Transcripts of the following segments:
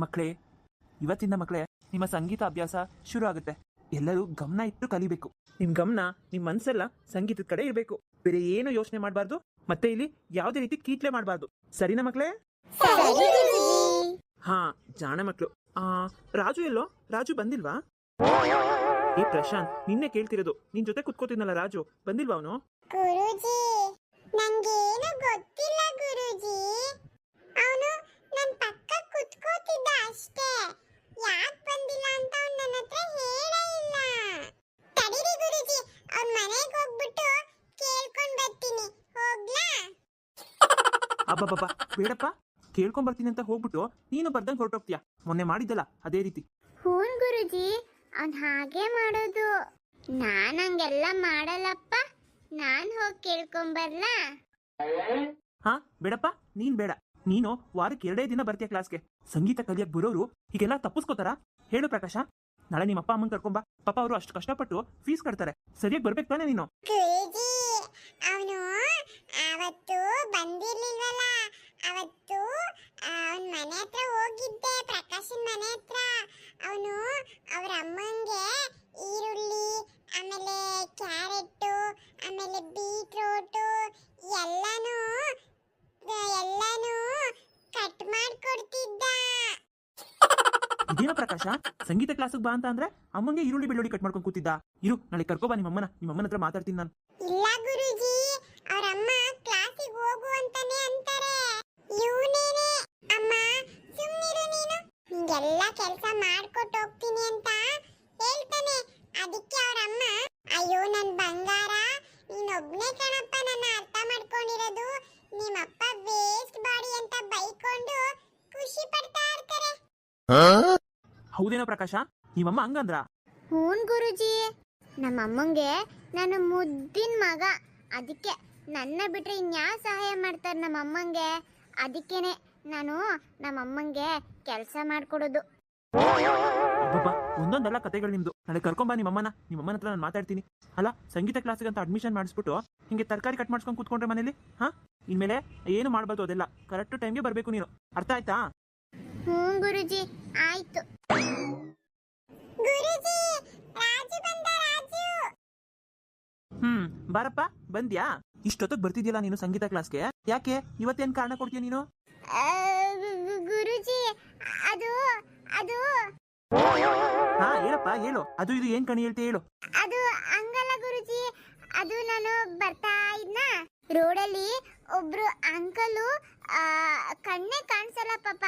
ಮಕ್ಕಳೇ ಇವತ್ತಿಂದ ಮಕ್ಕಳೇ, ನಿಮ್ಮ ಸಂಗೀತ ಅಭ್ಯಾಸ ಶುರು ಆಗುತ್ತೆ ಎಲ್ಲರೂ ಗಮನ ಇಟ್ಟು ಕಲಿಬೇಕು. ನಿಮ್ ಗಮನ, ನಿಮ್ ಮನ್ಸೆಲ್ಲ ಸಂಗೀತದ ಕಡೆ ಇರಬೇಕು. ಬೇರೆ ಏನು ಯೋಚನೆ ಮಾಡಬಾರ್ದು? ಮತ್ತೆ ಇಲ್ಲಿ ಯಾವುದೇ ರೀತಿ ಕೀಟ್ಲೆ ಮಾಡಬಾರ್ದು. ಸರಿನಾ ಮಕ್ಕಳೇ? ಹಾ, ಜಾಣ ಮಕ್ಕಳು ಆ, ರಾಜು ಎಲ್ಲೋ? ರಾಜು ಬಂದಿಲ್ವಾ? ಏ, ಪ್ರಶಾಂತ್, ನಿನ್ನೆ ಕೇಳ್ತಿರೋದು. ನಿನ್ ಜೊತೆ ಕುತ್ಕೋತಿದ್ನಲ್ಲ ರಾಜು. ಬಂದಿಲ್ವಾ ಅವನು? ಗುರುಜಿ, ನಂಗೇನು ಗೊತ್ತಿಲ್ಲ ಗುರುಜಿ ಅವನು ನನ್ ಪಕ್ಕ ಕುತ್ಕೋತಿದ್ದ ಅಷ್ಟೇ ಯಾಕ್ ಬಂದಿಲ್ಲ ಅಂತ ಅವ್ನು ನನ್ನ ಹತ್ರ ಹೇಳೇ ಇಲ್ಲ ತಡೀರಿ ಗುರುಜಿ ಅವ್ನ ಮನೆಗೆ ಹೋಗ್ಬಿಟ್ಟು ಕೇಳ್ಕೊಂಡ್ ಬರ್ತೀನಿ ಹೋಗ್ಲಾ ಅಬ್ಬಬ್ಬಬ್ಬ ಬೇಡಪ್ಪ. ಕೇಳ್ಕೊಂಡ್ ಬರ್ತೀನಿ ಅಂತ ಹೋಗ್ಬಿಟ್ಟು ನೀನು ಬರ್ದಂಗ್ ಹೊರಟೋಗ್ತೀಯ. ಮೊನ್ನೆ ಮಾಡಿದ್ದಲ್ಲ ಅದೇ ರೀತಿ. ಹೂನ್ ಗುರುಜಿ ಅವ್ನ್ ಹಾಗೆ ಮಾಡೋದು. ನಾನ್ ಹಂಗೆಲ್ಲ ಮಾಡಲ್ಲಪ್ಪ. ನಾನ್ ಹೋಗಿ ಕೇಳ್ಕೊಂಬರ್ಲಾ ಹಾ ಬೇಡಪ್ಪ ನೀನ್ ಬೇಡ. ನೀನು ವಾರಕ್ಕೆ ಎರಡೇ ದಿನ ಬರ್ತೀಯ ಕ್ಲಾಸ್ಗೆ. ಸಂಗೀತ ಕಲಿಯಕ್ ಬರೋರು ಹೀಗೆಲ್ಲ ತಪ್ಪಿಸ್ಕೋತಾರ? ಹೇಳು ಪ್ರಕಾಶ. ನಾಳೆ ನಿಮ್ಮ ಅಪ್ಪ ಅಮ್ಮನ್ ಕರ್ಕೊಂಬ ಪಾಪ ಅವರು ಅಷ್ಟು ಕಷ್ಟಪಟ್ಟು ಫೀಸ್ ಕಟ್ತಾರೆ. ಸರಿಯಾಗಿ ಬರ್ಬೇಕು ತಾನೆ ನೀನು? ಅವನು ಅವತ್ತು ಬಂದಿರ್ಲಿಲ್ವಲ್ಲ? ಅವತ್ತು ಅವನ ಮನೆ ಹತ್ರ ಹೋಗಿದ್ದೆ ಪ್ರಕಾಶನ್ ಮನೆ ಹತ್ರ. ಅವನು ಅವ್ರ ಅಮ್ಮಂಗೆ ಈರುಳ್ಳಿ ಆಮೇಲೆ ಕ್ಯಾರೆಟ್ ಆಮೇಲೆ ಬೀಟ್ರೋಟು ಎಲ್ಲನೂ ಎಲ್ಲನೂ ಕಟ್ ಮಾಡ್ಕೊಡ್ತಿದ್ದ. ಇದೇನೋ ಪ್ರಕಾಶ? ಸಂಗೀತ ಕ್ಲಾಸಿಗೆ ಬಾ ಅಂತ ಅಂದ್ರೆ ಅಮ್ಮಂಗೆ ಈರುಳ್ಳಿ ಬೆಳ್ಳುಳ್ಳಿ ಕಟ್ ಮಾಡ್ಕೊಂಡು ಕೂತಿದ್ದ. ಇರು ನಾಳೆ ಕರ್ಕೋಬಾ ನಿಮ್ಮ ಅಮ್ಮನ ನಿಮ್ಮ ಅಮ್ಮನ ಹತ್ರ ಮಾತಾಡ್ತೀನಿ ನಾನು. ಇಲ್ಲ ಗುರುಜಿ ಅವ್ರ ಅಮ್ಮ ಕ್ಲಾಸಿಗೆ ಹೋಗು ಅಂತಾನೆ ಅಂತಾರೆ. ಇವನೇನೆ. ಅಮ್ಮ ಸುಮ್ಮನಿರು ನೀನು. ನಿಂಗೆಲ್ಲ ಕೆಲಸ ಮಾಡ್ಕೊಟ್ಟು ಹೋಗ್ತೀನಿ ಅಂತ ಹೇಳ್ತಾನೆ. ಅದಕ್ಕೆ ಅವ್ರ ಅಮ್ಮ ಅಯ್ಯೋ ನನ್ ಬಂಗಾರ ನೀನೊಬ್ನೇ ಕಣಪ್ಪ ನನ್ನ ಅರ್ಥ ಮಾಡ್ಕೊಂಡಿರೋದು. ನಿಮ್ಮಪ್ಪ ವೇಸ್ಟ್ ಬಾಡಿ ಅಂತ ಬೈಕೊಂಡು ಖುಷಿ ಪಡ್ತಾ ಇರ್ತಾರೆ. ಹೌದೇನೋ ಪ್ರಕಾಶ? ನಿಮ್ಮಮ್ಮ ಹಂಗಂದ್ರ? ಹೂನ್ ಗುರುಜಿ ನಮ್ಮಮ್ಮಂಗೆ ನಾನು ಮುದ್ದಿನ ಮಗ. ಅದಕ್ಕೆ ನನ್ನ ಬಿಟ್ರೆ ಇನ್ಯಾ ಸಹಾಯ ಮಾಡ್ತಾರೆ ನಮ್ಮ ಅಮ್ಮಂಗೆ? ಅದಕ್ಕೇನೆ ನಾನು ನಮ್ಮ ಅಮ್ಮಂಗೆ ಕೆಲಸ ಮಾಡ್ಕೊಡೋದು. ಅಬ್ಬಬ್ಬ ಒಂದೊಂದಲ್ಲ ಕತೆಗಳು ನಿಮ್ದು. ನಾಳೆ ಕರ್ಕೊಂಬಾ ನಿಮ್ಮ ಅಮ್ಮನ ನಿಮ್ಮ ಅಮ್ಮನ ಹತ್ರ ನಾನು ಮಾತಾಡ್ತೀನಿ. ಅಲ್ಲ ಸಂಗೀತ ಕ್ಲಾಸಿಗೆ ಅಂತ ಅಡ್ಮಿಷನ್ ಮಾಡಿಸ್ಬಿಟ್ಟು ಹಿಂಗೆ ತರಕಾರಿ ಕಟ್ ಮಾಡ್ಸ್ಕೊಂಡು ಕೂತ್ಕೊಂಡ್ರೆ ಮನೇಲಿ? ಹಾ? ಇನ್ಮೇಲೆ ಏನು ಮಾಡ್ಬಾರ್ದು ಅದೆಲ್ಲ. ಕರೆಕ್ಟ್ ಟೈಮ್ಗೆ ಬರಬೇಕು ನೀನು. ಅರ್ಥ ಆಯ್ತಾ? ಹ್ಞೂ ಗುರುಜಿ ಆಯ್ತು ಗುರುಜಿ ರಾಜು ಬಂದ ರಾಜು ಹ್ಮ್ ಬಾರಪ್ಪ ಬಂದ್ಯಾ? ಇಷ್ಟೊತ್ತಿಗೆ ಬರ್ತಿದ್ಯಲ್ಲ ನೀನು ಸಂಗೀತ ಕ್ಲಾಸ್ಗೆ? ಯಾಕೆ? ಇವತ್ತೇನ್ ಕಾರಣ ಕೊಡ್ತೀಯ ನೀನು? ಆ, ಗು- ಗು- ಗುರುಜಿ ಅದು ಅದು. ಹಾ ಹೇಳಪ್ಪ ಹೇಳು. ಅದು ಇದು ಏನ್ ಕಣಿ ಹೇಳ್ತಿ ಹೇಳು. ಅದು ಹಂಗಲ್ಲ ಗುರುಜಿ ಅದು ನಾನು ಬರ್ತಾ ಇದ್ನ. ರೋಡಲ್ಲಿ ಒಬ್ರು ಅಂಕಲು ಕಣ್ಣೇ ಕಾಣಿಸಲ್ಲ ಪಾಪ.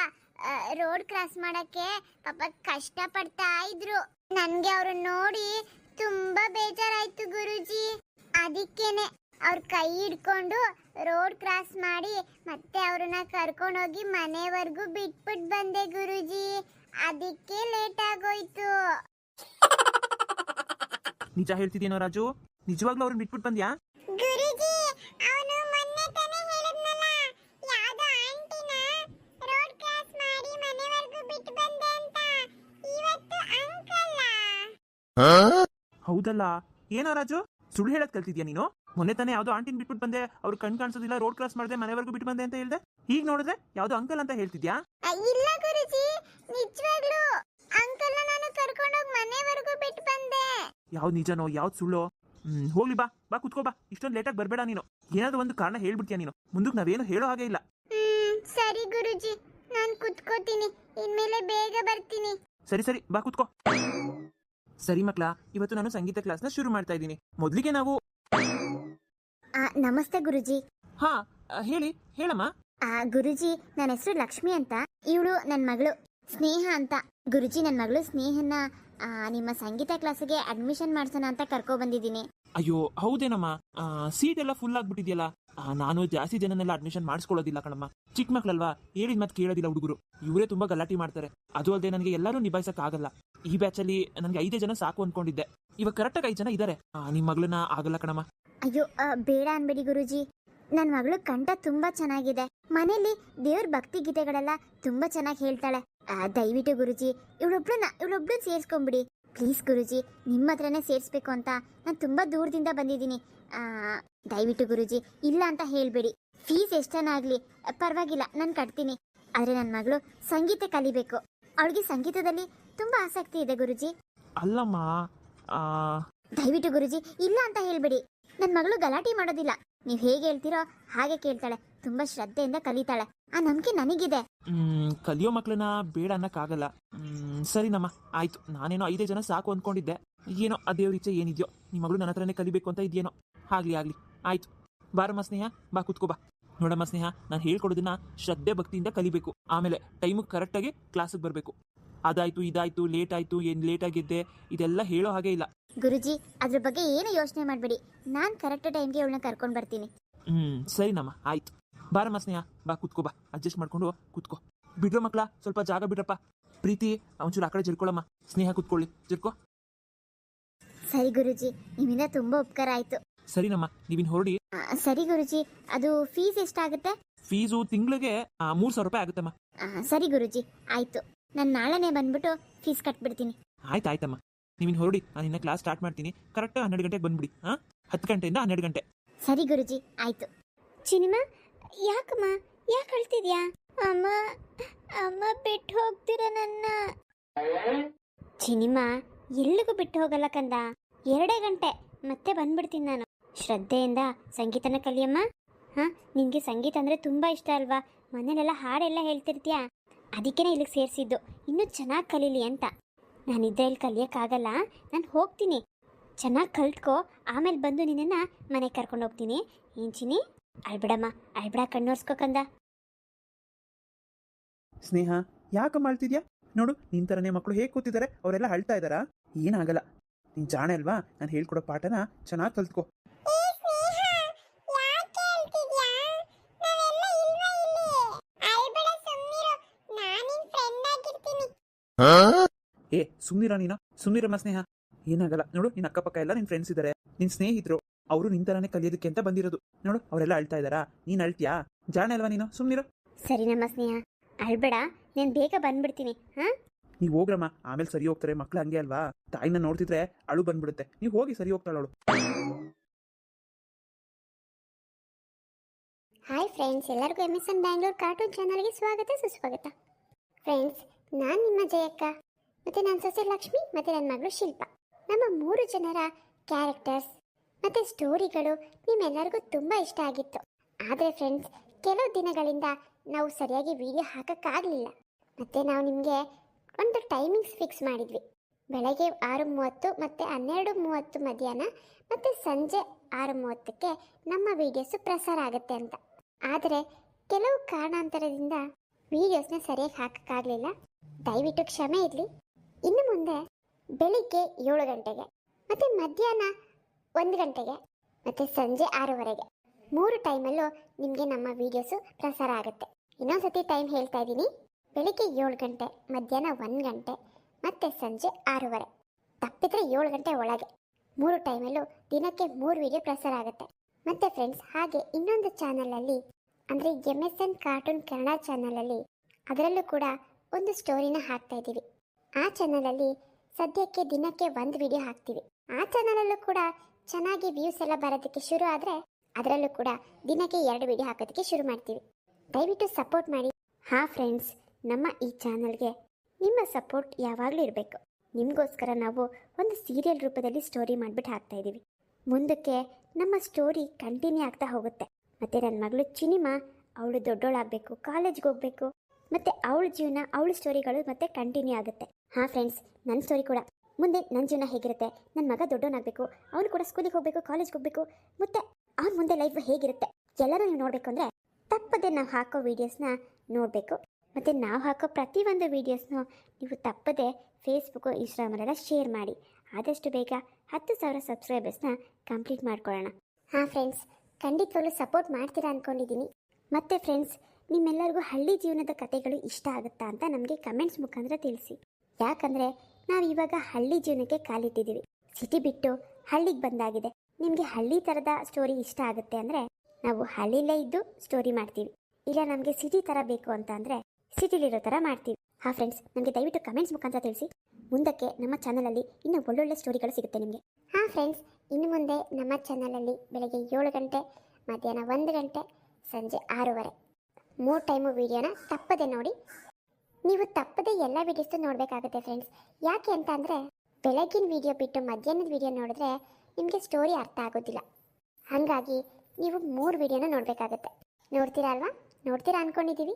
ರೋಡ್ ಕ್ರಾಸ್ ಮಾಡಕ್ಕೆ ಪಾಪ ಕಷ್ಟ ಪಡ್ತಾ ಇದ್ರು. ನನ್ಗೆ ಅವ್ರು ನೋಡಿ ತುಂಬಾ ಬೇಜಾರಾಯ್ತು ಗುರುಜಿ. ಅದಕ್ಕೇನೆ ಅವ್ರ ಕೈ ಹಿಡ್ಕೊಂಡು ರೋಡ್ ಕ್ರಾಸ್ ಮಾಡಿ ಮತ್ತೆ ಅವ್ರನ್ನ ಕರ್ಕೊಂಡೋಗಿ ಮನೆವರೆಗೂ ಬಿಟ್ಬಿಟ್ ಬಂದೆ ಗುರುಜಿ. ಅದಕ್ಕೆ ಲೇಟ್ ಆಗೋಯ್ತು. ನಿಜ ಹೇಳ್ತಿದ್ದೀನೋ ರಾಜು? ನಿಜವಾಗ್ಲೂ ಅವ್ರನ್ನ ಬಿಟ್ಬಿಟ್ಟು ಬಂದ್ಯಾ? ಗುರುಜಿ ಅವನು ಮೊನ್ನೆ ತಾನೇ ಹೇಳಿದ್ನಲ್ಲ ಯಾವ್ದೋ ಆಂಟಿನ ರೋಡ್ ಕ್ರಾಸ್ ಮಾಡಿ ಮನೆವರೆಗೂ ಬಿಟ್ಟು ಬಂದೆ ಅಂತ. ಇವತ್ತು ಅಂಕಲ್ಲ ಹೌದಲ್ಲ ಏನೋ ರಾಜು? ಸುಳ್ಳು ಹೇಳಕ್ ಕಲ್ತಿದ್ಯಾ ನೀನು? ಮೊನ್ನೆ ತಾನೇ ಯಾವ್ದು ಆಂಟಿನ್ ಬಿಟ್ಬಿಟ್ಟು ಬಂದೆ ಅವ್ರು ಕಣ್ ಕಾಣಿಸೋದಿಲ್ಲ ರೋಡ್ ಕ್ರಾಸ್ ಮಾಡಿದೆ ಮನೆವರೆಗೂ ಬಿಟ್ಟು ಬಂದೆ ಅಂತ ಹೇಳ್ದೆ. ಈಗ ನೋಡಿದ್ರೆ ಯಾವ್ದು ಅಂಕಲ್ ಅಂತ ಹೇಳ್ತಿದ್ಯಾ? ಇಲ್ಲ ಗುರುಜಿ ನಿಜವಾಗ್ಲೂ. ಅಂಕಲ್ ನಾನು ಕರ್ಕೊಂಡೋಗಿ ಮನೆವರೆಗೂ ಬಿಟ್ಟು ಬಂದೆ. ಯಾವ್ದು ನಿಜನೋ ಯಾವ್ದು ಸುಳ್ಳು? ಹ್ಮ್ ಹೋಗ್ಲಿ ಬಾ ಬಾ ಕುತ್ಕೋ ಬಾ ಇಷ್ಟೊಂದು ಲೇಟಾಗಿ ಬರ್ಬೇಡ ನೀನು. ಏನಾದ್ರು ಒಂದು ಕಾರಣ ಹೇಳ್ಬಿಡ್ತೀಯ ನೀನು? ಮುಂದಕ್ಕೆ ನಾವೇನು ಹೇಳೋ ಹಾಗೆ ಇಲ್ಲ. ಹ್ಮ್ ಸರಿ ಗುರುಜಿ ನಾನು ಕುತ್ಕೋತೀನಿ. ಇನ್ಮೇಲೆ ಬೇಗ ಬರ್ತೀನಿ. ಸರಿ ಸರಿ ಬಾ ಕುತ್ಕೋ. ಸರಿ ಮಕ್ಳ ಇವತ್ತು ನಾನು ಸಂಗೀತ ಕ್ಲಾಸ್ನ ಶುರು ಮಾಡ್ತಾ ಇದ್ದೀನಿ. ಮೊದಲಿಗೆ ನಾವು ನಮಸ್ತೆ ಗುರುಜಿ. ಹಾ ಆ, ಹೇಳಿ ಹೇಳಮ್ಮ. ಆ ಗುರುಜಿ ನನ್ನ ಹೆಸರು ಲಕ್ಷ್ಮಿ ಅಂತ. ಇವಳು ನನ್ನ ಮಗಳು ಸ್ನೇಹ ಅಂತ. ಗುರುಜಿ ನನ್ನ ಮಗಳು ಸ್ನೇಹನ ಆ, ನಿಮ್ಮ ಸಂಗೀತ ಕ್ಲಾಸಿಗೆ ಅಡ್ಮಿಷನ್ ಮಾಡ್ಸೋಣ ಅಂತ ಕರ್ಕೊ ಬಂದಿದ್ದೀನಿ. ಅಯ್ಯೋ ಹೌದೇನಮ್ಮ? ಸೀಟ್ ಎಲ್ಲ ಫುಲ್ ಆಗ್ಬಿಟ್ಟಿದ್ಯಲ್ಲ. ಆ, ನಾನು ಜಾಸ್ತಿ ಜನನೆಲ್ಲ ಅಡ್ಮಿಷನ್ ಮಾಡಿಸ್ಕೊಳ್ಳೋದಿಲ್ಲ ಕಣಮ್ಮ. ಚಿಕ್ಕ ಮಕ್ಳಲ್ವಾ ಹೇಳಿದ ಮತ್ತೆ ಕೇಳೋದಿಲ್ಲ ಹುಡುಗರು. ಇವರೇ ತುಂಬಾ ಗಲಾಟೆ ಮಾಡ್ತಾರೆ. ಅದು ಅಲ್ಲದೆ ನನಗೆ ಎಲ್ಲರೂ ನಿಭಾಯಿಸಕ್ ಆಗಲ್ಲ ಈ ಬ್ಯಾಚಲ್ಲಿ ನನಗೆ ಐದೇ ಜನ ಸಾಕು ಅನ್ಕೊಂಡಿದ್ದೆ. ಇವಾಗ ಕರೆಕ್ಟಾಗಿ ಐದು ಜನ ಇದ್ದಾರೆ ನಿಮ್ಮ ಮಗಳನ್ನ ಆಗಲ್ಲ ಕಣಮ್ಮ. ಅಯ್ಯೋ ಬೇಡ ಅನ್ಬೇಡಿ ಗುರುಜಿ. ನನ್ನ ಮಗಳು ಕಂಠ ತುಂಬಾ ಚೆನ್ನಾಗಿದೆ. ಮನೆಯಲ್ಲಿ ದೇವ್ರ ಭಕ್ತಿ ಗೀತೆಗಳೆಲ್ಲ ತುಂಬಾ ಚೆನ್ನಾಗಿ ಹೇಳ್ತಾಳೆ. ದಯವಿಟ್ಟು ಗುರುಜಿ, ಇವಳೊಬ್ಳನ್ನ, ಇವಳೊಬ್ಳು ಸೇರ್ಸ್ಕೊಂಬಿಡಿ. ಪ್ಲೀಸ್ ಗುರುಜಿ ನಿಮ್ಮ ಹತ್ರನೇ ಸೇರಿಸ್ಬೇಕು ಅಂತ ನಾನು ತುಂಬಾ ದೂರದಿಂದ ಬಂದಿದ್ದೀನಿ. ದಯವಿಟ್ಟು ಗುರುಜಿ, ಇಲ್ಲ ಅಂತ ಹೇಳ್ಬೇಡಿ. ಫೀಸ್ ಎಷ್ಟನಾಗ್ಲಿ ಪರವಾಗಿಲ್ಲ, ನಾನು ಕಟ್ತೀನಿ. ಆದ್ರೆ ನನ್ನ ಮಗಳು ಸಂಗೀತ ಕಲಿಬೇಕು. ಅವಳಿಗೆ ಸಂಗೀತದಲ್ಲಿ ತುಂಬಾ ಆಸಕ್ತಿ ಇದೆ ಗುರುಜಿ. ಅಲ್ಲಮ್ಮ ಆ, ದಯವಿಟ್ಟು ಗುರುಜಿ ಇಲ್ಲ ಅಂತ ಹೇಳ್ಬಿಡಿ. ನನ್ನ ಮಗಳು ಗಲಾಟೆ ಮಾಡೋದಿಲ್ಲ. ನೀವು ಹೇಗೆ ಹೇಳ್ತೀರೋ ಹಾಗೆ ಕೇಳ್ತಾಳೆ. ತುಂಬಾ ಶ್ರದ್ಧೆಯಿಂದ ಕಲಿತಾಳೆ. ಆ ನಂಬಿಕೆ ನನಗಿದೆ. ಮ್, ಕಲಿಯೋ ಮಕ್ಕಳನ್ನ ಬೇಡ ಅನ್ನಕ್ಕಾಗಲ್ಲ. ಮ್, ಸರಿನಮ್ಮ ಆಯ್ತು. ನಾನೇನೋ ಐದೇ ಜನ ಸಾಕು ಅನ್ಕೊಂಡಿದ್ದೆ. ಏನೋ ಆ ದೇವ್ರ ಇಚ್ಛೆ ಏನಿದೆಯೋ. ನಿಮ್ಮ ಮಗಳು ನನ್ನ ಹತ್ರನೇ ಕಲಿಬೇಕು ಅಂತ ಇದೆಯೇನೋ. ಆಗ್ಲಿ ಆಗ್ಲಿ. ಆಯ್ತು. ಬಾರಮ್ಮ ಸ್ನೇಹ ಬಾ ಕುತ್ಕೋ ಬಾ. ನೋಡಮ್ಮ ಸ್ನೇಹ ನಾನು ಹೇಳ್ಕೊಡೋದನ್ನ ಶ್ರದ್ಧೆ ಭಕ್ತಿಯಿಂದ ಕಲಿಬೇಕು. ಆಮೇಲೆ ಟೈಮಿಗೆ ಕರೆಕ್ಟಾಗಿ ಕ್ಲಾಸಿಗೆ ಬರಬೇಕು. ಅದಾಯ್ತು ಇದಾಯ್ತು ಲೇಟ್ ಆಯ್ತು ಏನ್ ಲೇಟ್ ಆಗಿದ್ದೆ ಇದೆಲ್ಲ ಹೇಳೋ ಹಾಗೆ ಇಲ್ಲ. ಗುರುಜಿ ಅದ್ರ ಬಗ್ಗೆ ಏನು ಯೋಚನೆ ಮಾಡಬೇಡಿ. ನಾನು ಕರೆಕ್ಟ್ ಟೈಮ್ಗೆ ಅವಳನ್ನ ಕರ್ಕೊಂಡು ಬರ್ತೀನಿ. ಹ್ಮ್ ಸರಿನಮ್ಮ ಆಯ್ತು. ಬಾರಮ್ಮ ಸ್ನೇಹ ಬಾ ಕುತ್ಕೋ ಬಾ. ಅಡ್ಜಸ್ಟ್ ಮಾಡ್ಕೊಂಡು ಕುತ್ಕೋ. ಬಿಡ್ರೋ ಮಕ್ಳ ಸ್ವಲ್ಪ ಜಾಗ ಬಿಡ್ರಪ್ಪ. ಪ್ರೀತಿ ಒಂಚೂರು ಆ ಕಡೆ ಜರ್ಕೊಳಮ್ಮ. ಸ್ನೇಹ ಕುತ್ಕೊಳ್ಳಿ. ಜರ್ಕೋ. ಸರಿ ಗುರುಜಿ ನಿಮ್ಮಿಂದ ತುಂಬಾ ಉಪಕಾರ ಆಯ್ತು. ಸರಿನಮ್ಮ ನೀವಿನ್ ಹೊರಡಿ. ಆ, ಸರಿ ಗುರುಜಿ ಅದು ಫೀಸ್ ಎಷ್ಟಾಗುತ್ತೆ? ಫೀಸು ತಿಂಗಳಿಗೆ ಮೂರು ಸಾವಿರ ರೂಪಾಯಿ ಆಗುತ್ತಮ್ಮ. ಆ, ಸರಿ ಗುರುಜಿ ಆಯ್ತು. ನಾನು ನಾಳೆನೇ ಬಂದ್ಬಿಟ್ಟು ಫೀಸ್ ಕಟ್ಬಿಡ್ತೀನಿ. ಆಯ್ತು ಆಯ್ತಮ್ಮ ನೀವಿನ್ ಹೊರಡಿ ನಾನು ಇನ್ನ ಕ್ಲಾಸ್ ಸ್ಟಾರ್ಟ್ ಮಾಡ್ತೀನಿ. ಕರೆಕ್ಟ್ ಹನ್ನೆರಡು ಗಂಟೆಗೆ ಬಂದ್ಬಿಡಿ ಹಾಂ? ಹತ್ತು ಗಂಟೆಯಿಂದ ಹನ್ನೆರಡು ಗಂಟೆ. ಸರಿ ಗುರುಜಿ ಆಯ್ತು. ಚಿನಿಮಾ ಯಾಕಮ್ಮ ಯಾಕೆ ಅಳ್ತಿದ್ಯಾ? ಅಮ್ಮ ಅಮ್ಮ ಬಿಟ್ಟು ಹೋಗ್ತೀರ ನನ್ನ? ಚಿನಿಮಾ ಎಲ್ಲಿಗೂ ಬಿಟ್ಟು ಹೋಗಲ್ಲ ಕಂದ. ಎರಡೇ ಗಂಟೆ ಮತ್ತೆ ಬಂದ್ಬಿಡ್ತೀನಿ ನಾನು. ಶ್ರದ್ಧೆಯಿಂದ ಸಂಗೀತನ ಕಲಿಯಮ್ಮ. ಹಾ ನಿನಗೆ ಸಂಗೀತ ಅಂದ್ರೆ ತುಂಬಾ ಇಷ್ಟ ಅಲ್ವಾ? ಮನೇಲೆಲ್ಲ ಹಾಡೆಲ್ಲ ಹೇಳ್ತಿರ್ತೀಯಾ? ಅದಕ್ಕೇನೆ ಇಲ್ಲಿಗೆ ಸೇರಿಸಿದ್ದು. ಇನ್ನೂ ಚೆನ್ನಾಗಿ ಕಲೀಲಿ ಅಂತ. ನಾನಿದ್ದರೆ ಇಲ್ಲಿ ಕಲಿಯೋಕ್ಕಾಗಲ್ಲ. ನಾನು ಹೋಗ್ತೀನಿ. ಚೆನ್ನಾಗಿ ಕಲ್ತ್ಕೋ. ಆಮೇಲೆ ಬಂದು ನಿನ್ನನ್ನು ಮನೆಗೆ ಕರ್ಕೊಂಡು ಹೋಗ್ತೀನಿ. ಇಂಚಿನಿ ಚಿನಿ ಅಳ್ಬಿಡಮ್ಮ. ಅಳ್ಬಿಡ ಕಣ್ಣೋರ್ಸ್ಕೋಕಂದ ಸ್ನೇಹ, ಯಾಕೆ ಮಾಡ್ತಿದ್ಯಾ? ನೋಡು, ನಿನ್ ಥರನೇ ಮಕ್ಕಳು ಹೇಗೆ ಕೂತಿದ್ದಾರೆ ಅವರೆಲ್ಲ ಅಳ್ತಾ ಇದ್ದಾರಾ ಏನಾಗಲ್ಲ. ನೀನ್ ಜಾಣೆ ಅಲ್ವಾ? ನಾನು ಹೇಳ್ಕೊಡೋ ಪಾಠನ ಚೆನ್ನಾಗಿ ಕಲ್ತ್ಕೋ. ಏ ಸುಮ್ನಿರ ನೀನ? ಸುಮ್ನಿರಮ್ಮ ಸ್ನೇಹ. ಏನಾಗಲ್ಲ. ನೋಡು ನಿನ್ನ ಅಕ್ಕಪಕ್ಕ ಎಲ್ಲ ನಿನ್ ಫ್ರೆಂಡ್ಸ್ ಇದ್ದಾರೆ ನಿನ್ ಸ್ನೇಹಿತರು ಅವರು ನಿನ್ ತರಾನೇ ಕಲಿಯೋದಕ್ಕೆ ಅಂತ ಬಂದಿರೋದು. ನೋಡು ಅವರೆಲ್ಲ ಅಳ್ತಾ ಇದ್ದಾರಾ ನೀನ್ ಅಳ್ತೀಯಾ? ಜಾಣ ಅಲ್ವಾ ನೀನು? ಸುಮ್ನಿರು. ಸರಿ ನಮ್ಮ ಸ್ನೇಹ. ಅಳ್ಬೇಡ. ನಾನು ಬೇಗ ಬಂದ್ಬಿಡ್ತೀನಿ ಹಾ? ನೀವು ಹೋಗ್ರಮ್ಮ. ಆಮೇಲೆ ಸರಿ ಹೋಗ್ತಾರೆ. ಮಕ್ಳು ಹಂಗೆ ಅಲ್ವಾ? ತಾಯಿನ ನೋಡ್ತಿದ್ರೆ ಅಳು ಬಂದ್ಬಿಡುತ್ತೆ. ನೀವ್ ಹೋಗಿ ಸರಿ ಹೋಗ್ತಾಳ ಅವಳು. ಹಾಯ್ ಫ್ರೆಂಡ್ಸ್ ಎಲ್ಲರಿಗೂ M S N Bangalore cartoon ಚಾನಲ್ಗೆ ಸ್ವಾಗತ ಸುಸ್ವಾಗತ. ಫ್ರೆಂಡ್ಸ್ ನಾನು ನಿಮ್ಮ ಜಯಕ್ಕ, ಮತ್ತು ನನ್ನ ಸೊಸೆ ಲಕ್ಷ್ಮಿ, ಮತ್ತು ನನ್ನ ಮಗಳು ಶಿಲ್ಪ. ನಮ್ಮ ಮೂರು ಜನರ ಕ್ಯಾರೆಕ್ಟರ್ಸ್ ಮತ್ತು ಸ್ಟೋರಿಗಳು ನಿಮ್ಮೆಲ್ಲರಿಗೂ ತುಂಬ ಇಷ್ಟ ಆಗಿತ್ತು. ಆದರೆ ಫ್ರೆಂಡ್ಸ್ ಕೆಲವು ದಿನಗಳಿಂದ ನಾವು ಸರಿಯಾಗಿ ವಿಡಿಯೋ ಹಾಕೋಕ್ಕಾಗಲಿಲ್ಲ. ಮತ್ತು ನಾವು ನಿಮಗೆ ಒಂದು ಟೈಮಿಂಗ್ಸ್ ಫಿಕ್ಸ್ ಮಾಡಿದ್ವಿ. ಬೆಳಗ್ಗೆ ಆರು ಮೂವತ್ತು ಮತ್ತು ಹನ್ನೆರಡು ಮೂವತ್ತು ಮಧ್ಯಾಹ್ನ ಮತ್ತು ಸಂಜೆ ಆರು ಮೂವತ್ತಕ್ಕೆ ನಮ್ಮ ವಿಡಿಯೋಸು ಪ್ರಸಾರ ಆಗುತ್ತೆ ಅಂತ. ಆದರೆ, ಕೆಲವು ಕಾರಣಾಂತರದಿಂದ ವಿಡಿಯೋಸ್ನ ಸರಿಯಾಗಿ ಹಾಕೋಕ್ಕಾಗಲಿಲ್ಲ. ದಯವಿಟ್ಟು ಕ್ಷಮೆ ಇರಲಿ. ಇನ್ನು ಮುಂದೆ ಬೆಳಿಗ್ಗೆ ಏಳು ಗಂಟೆಗೆ ಮತ್ತು ಮಧ್ಯಾಹ್ನ ಒಂದು ಗಂಟೆಗೆ ಮತ್ತು ಸಂಜೆ ಆರೂವರೆಗೆ ಮೂರು ಟೈಮಲ್ಲೂ ನಿಮಗೆ ನಮ್ಮ ವೀಡಿಯೋಸು ಪ್ರಸಾರ ಆಗುತ್ತೆ. ಇನ್ನೊಂದ್ಸತಿ ಟೈಮ್ ಹೇಳ್ತಾ ಇದ್ದೀನಿ. ಬೆಳಿಗ್ಗೆ ಏಳು ಗಂಟೆ, ಮಧ್ಯಾಹ್ನ ಒಂದು ಗಂಟೆ ಮತ್ತು ಸಂಜೆ ಆರೂವರೆ. ತಪ್ಪಿದ್ರೆ ಏಳು ಗಂಟೆ ಒಳಗೆ. ಮೂರು ಟೈಮಲ್ಲೂ ದಿನಕ್ಕೆ ಮೂರು ವಿಡಿಯೋ ಪ್ರಸಾರ ಆಗುತ್ತೆ. ಮತ್ತು ಫ್ರೆಂಡ್ಸ್ ಹಾಗೆ ಇನ್ನೊಂದು ಚಾನಲಲ್ಲಿ ಅಂದರೆ M S N cartoon Kannada ಚಾನಲಲ್ಲಿ ಅದರಲ್ಲೂ ಕೂಡ ಒಂದು ಸ್ಟೋರಿನ ಹಾಕ್ತಾ ಇದ್ದೀವಿ. ಆ ಚಾನಲಲ್ಲಿ ಸದ್ಯಕ್ಕೆ ದಿನಕ್ಕೆ ಒಂದು ವಿಡಿಯೋ ಹಾಕ್ತೀವಿ. ಆ ಚಾನಲಲ್ಲೂ ಕೂಡ ಚೆನ್ನಾಗಿ ವ್ಯೂಸ್ ಎಲ್ಲ ಬರೋದಕ್ಕೆ ಶುರು ಆದರೆ ಅದರಲ್ಲೂ ಕೂಡ ದಿನಕ್ಕೆ ಎರಡು ವಿಡಿಯೋ ಹಾಕೋದಕ್ಕೆ ಶುರು ಮಾಡ್ತೀವಿ. ದಯವಿಟ್ಟು ಸಪೋರ್ಟ್ ಮಾಡಿ. ಹಾಂ ಫ್ರೆಂಡ್ಸ್ ನಮ್ಮ ಈ ಚಾನಲ್ಗೆ ನಿಮ್ಮ ಸಪೋರ್ಟ್ ಯಾವಾಗಲೂ ಇರಬೇಕು. ನಿಮಗೋಸ್ಕರ ನಾವು ಒಂದು ಸೀರಿಯಲ್ ರೂಪದಲ್ಲಿ ಸ್ಟೋರಿ ಮಾಡಿಬಿಟ್ಟು ಹಾಕ್ತಾ ಇದ್ದೀವಿ ಮುಂದಕ್ಕೆ ನಮ್ಮ ಸ್ಟೋರಿ ಕಂಟಿನ್ಯೂ ಆಗ್ತಾ ಹೋಗುತ್ತೆ. ಮತ್ತು ನನ್ನ ಮಗಳು ಚಿನಿಮಾ, ಅವಳು ದೊಡ್ಡೋಳಾಗಬೇಕು, ಕಾಲೇಜ್ಗೆ ಹೋಗಬೇಕು. ಮತ್ತು ಅವಳ ಜೀವನ, ಅವಳ ಸ್ಟೋರಿಗಳು ಮತ್ತೆ ಕಂಟಿನ್ಯೂ ಆಗುತ್ತೆ. ಹಾಂ ಫ್ರೆಂಡ್ಸ್ ನನ್ನ ಸ್ಟೋರಿ ಕೂಡ. ಮುಂದೆ ನನ್ನ ಜೀವನ ಹೇಗಿರುತ್ತೆ? ನನ್ನ ಮಗ ದೊಡ್ಡವನಾಗಬೇಕು ಅವನು ಕೂಡ ಸ್ಕೂಲಿಗೆ ಹೋಗಬೇಕು ಕಾಲೇಜ್ಗೆ ಹೋಗಬೇಕು. ಮತ್ತು ಅವ್ನ ಮುಂದೆ ಲೈಫ್ ಹೇಗಿರುತ್ತೆ? ಎಲ್ಲರೂ ನೀವು ನೋಡಬೇಕು ಅಂದರೆ ತಪ್ಪದೇ ನಾವು ಹಾಕೋ ವೀಡಿಯೋಸ್ನ ನೋಡಬೇಕು. ಮತ್ತು ನಾವು ಹಾಕೋ ಪ್ರತಿಯೊಂದು ವೀಡಿಯೋಸ್ನು ನೀವು ತಪ್ಪದೇ ಫೇಸ್ಬುಕ್ಕು ಇನ್ಸ್ಟಾಗ್ರಾಮಲ್ಲೆಲ್ಲ ಶೇರ್ ಮಾಡಿ. ಆದಷ್ಟು ಬೇಗ ಹತ್ತು ಸಾವಿರ ಸಬ್ಸ್ಕ್ರೈಬರ್ಸ್ನ ಕಂಪ್ಲೀಟ್ ಮಾಡ್ಕೊಳ್ಳೋಣ. ಹಾಂ ಫ್ರೆಂಡ್ಸ್ ಖಂಡಿತವಾಗ್ಲೂ ಸಪೋರ್ಟ್ ಮಾಡ್ತೀರಾ ಅಂದ್ಕೊಂಡಿದ್ದೀನಿ ಮತ್ತು ಫ್ರೆಂಡ್ಸ್ ನಿಮ್ಮೆಲ್ಲರಿಗೂ ಹಳ್ಳಿ ಜೀವನದ ಕಥೆಗಳು ಇಷ್ಟ ಆಗುತ್ತಾ ಅಂತ ನಮಗೆ ಕಮೆಂಟ್ಸ್ ಮುಖಾಂತರ ತಿಳಿಸಿ. ಯಾಕಂದರೆ, ನಾವು ಇವಾಗ ಹಳ್ಳಿ ಜೀವನಕ್ಕೆ ಕಾಲಿಟ್ಟಿದ್ದೀವಿ. ಸಿಟಿ ಬಿಟ್ಟು ಹಳ್ಳಿಗೆ ಬಂದಾಗಿದೆ. ನಿಮಗೆ ಹಳ್ಳಿ ಥರದ ಸ್ಟೋರಿ ಇಷ್ಟ ಆಗುತ್ತೆ ಅಂದರೆ, ನಾವು ಹಳ್ಳಿಲೇ ಇದ್ದು ಸ್ಟೋರಿ ಮಾಡ್ತೀವಿ. ಇಲ್ಲ ನಮಗೆ ಸಿಟಿ ಥರ ಬೇಕು ಅಂತ ಅಂದರೆ ಸಿಟಿಲಿರೋ ಥರ ಮಾಡ್ತೀವಿ. ಹಾಂ ಫ್ರೆಂಡ್ಸ್ ನಮಗೆ ದಯವಿಟ್ಟು ಕಮೆಂಟ್ಸ್ ಮುಖಾಂತರ ತಿಳಿಸಿ. ಮುಂದಕ್ಕೆ ನಮ್ಮ ಚಾನಲಲ್ಲಿ ಇನ್ನೂ ಒಳ್ಳೊಳ್ಳೆ ಸ್ಟೋರಿಗಳು ಸಿಗುತ್ತೆ ನಿಮಗೆ. ಹಾಂ ಫ್ರೆಂಡ್ಸ್ ಇನ್ನು ಮುಂದೆ ನಮ್ಮ ಚಾನಲಲ್ಲಿ ಬೆಳಗ್ಗೆ ಏಳು ಗಂಟೆ, ಮಧ್ಯಾಹ್ನ ಒಂದು ಗಂಟೆ, ಸಂಜೆ ಆರೂವರೆ. ಮೂರು ಟೈಮು ವೀಡಿಯೋನ ತಪ್ಪದೆ ನೋಡಿ. ನೀವು ತಪ್ಪದೆ ಎಲ್ಲ ವಿಡಿಯೋಸ್ ನೋಡಬೇಕಾಗುತ್ತೆ ಫ್ರೆಂಡ್ಸ್ ಯಾಕೆ ಅಂತ ಅಂದರೆ, ಬೆಳಗಿನ ವೀಡಿಯೋ ಬಿಟ್ಟು ಮಧ್ಯಾಹ್ನದ ವೀಡಿಯೋ ನೋಡಿದ್ರೆ ನಿಮಗೆ ಸ್ಟೋರಿ ಅರ್ಥ ಆಗೋದಿಲ್ಲ. ಹಾಗಾಗಿ ನೀವು ಮೂರು ವೀಡಿಯೋನ ನೋಡಬೇಕಾಗುತ್ತೆ. ನೋಡ್ತೀರಾ ಅಲ್ವಾ? ನೋಡ್ತೀರಾ ಅನ್ಕೊಂಡಿದ್ದೀವಿ?